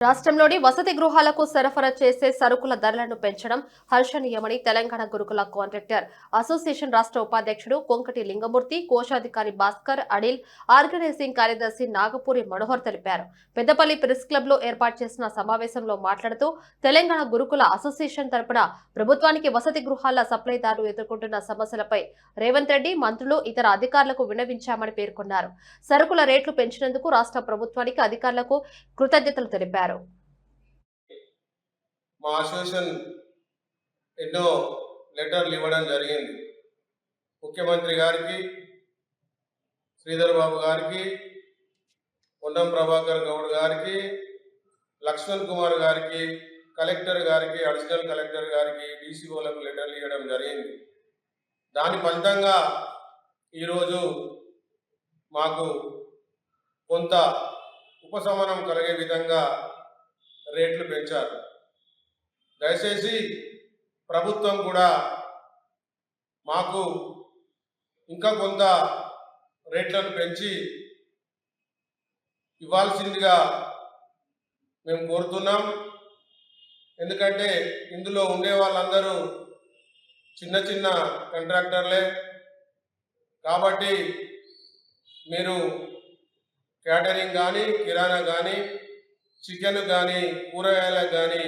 రాష్ట్రంలోని వసతి గృహాలకు సరఫరా చేసే సరుకుల ధరలను పెంచడం హర్షణీయమని తెలంగాణ గురుకుల కాంట్రాక్టర్ అసోసియేషన్ రాష్ట్ర ఉపాధ్యక్షుడు కొంకటి లింగమూర్తి కోశాధికారి భాస్కర్ అనిల్ ఆర్గనైజింగ్ కార్యదర్శి నాగపూరి మనోహర్ తెలిపారు. పెద్దపల్లి ప్రెస్ క్లబ్లో ఏర్పాటు చేసిన సమావేశంలో మాట్లాడుతూ తెలంగాణ గురుకుల అసోసియేషన్ తరపున ప్రభుత్వానికి వసతి గృహాల సప్లైదారులు ఎదుర్కొంటున్న సమస్యలపై రేవంత్ రెడ్డి మంత్రులు ఇతర అధికారులకు విన్నవించామని పేర్కొన్నారు. సరుకుల రేట్లు పెంచినందుకు రాష్ట్ర ప్రభుత్వానికి అధికారులకు కృతజ్ఞతలు తెలిపారు. మా అసోసియేషన్ ఎన్నో లెటర్లు ఇవ్వడం జరిగింది. ముఖ్యమంత్రి గారికి శ్రీధర్ బాబు గారికి పొన్నం ప్రభాకర్ గౌడ్ గారికి లక్ష్మణ్ కుమార్ గారికి కలెక్టర్ గారికి అడిషనల్ కలెక్టర్ గారికి డీసీఓలకు లెటర్లు ఇవ్వడం జరిగింది. దాని ఫలితంగా ఈరోజు మాకు కొంత ఉపశమనం కలిగే విధంగా రేట్లు పెంచారు. దయచేసి ప్రభుత్వం కూడా మాకు ఇంకా కొంత రేట్లను పెంచి ఇవ్వాల్సిందిగా మేము కోరుతున్నాం. ఎందుకంటే ఇందులో ఉండే వాళ్ళందరూ చిన్న చిన్న కాంట్రాక్టర్లే. కాబట్టి మీరు క్యాటరింగ్ కానీ కిరాణా కానీ చికెన్ కానీ కూరగాయలకు కానీ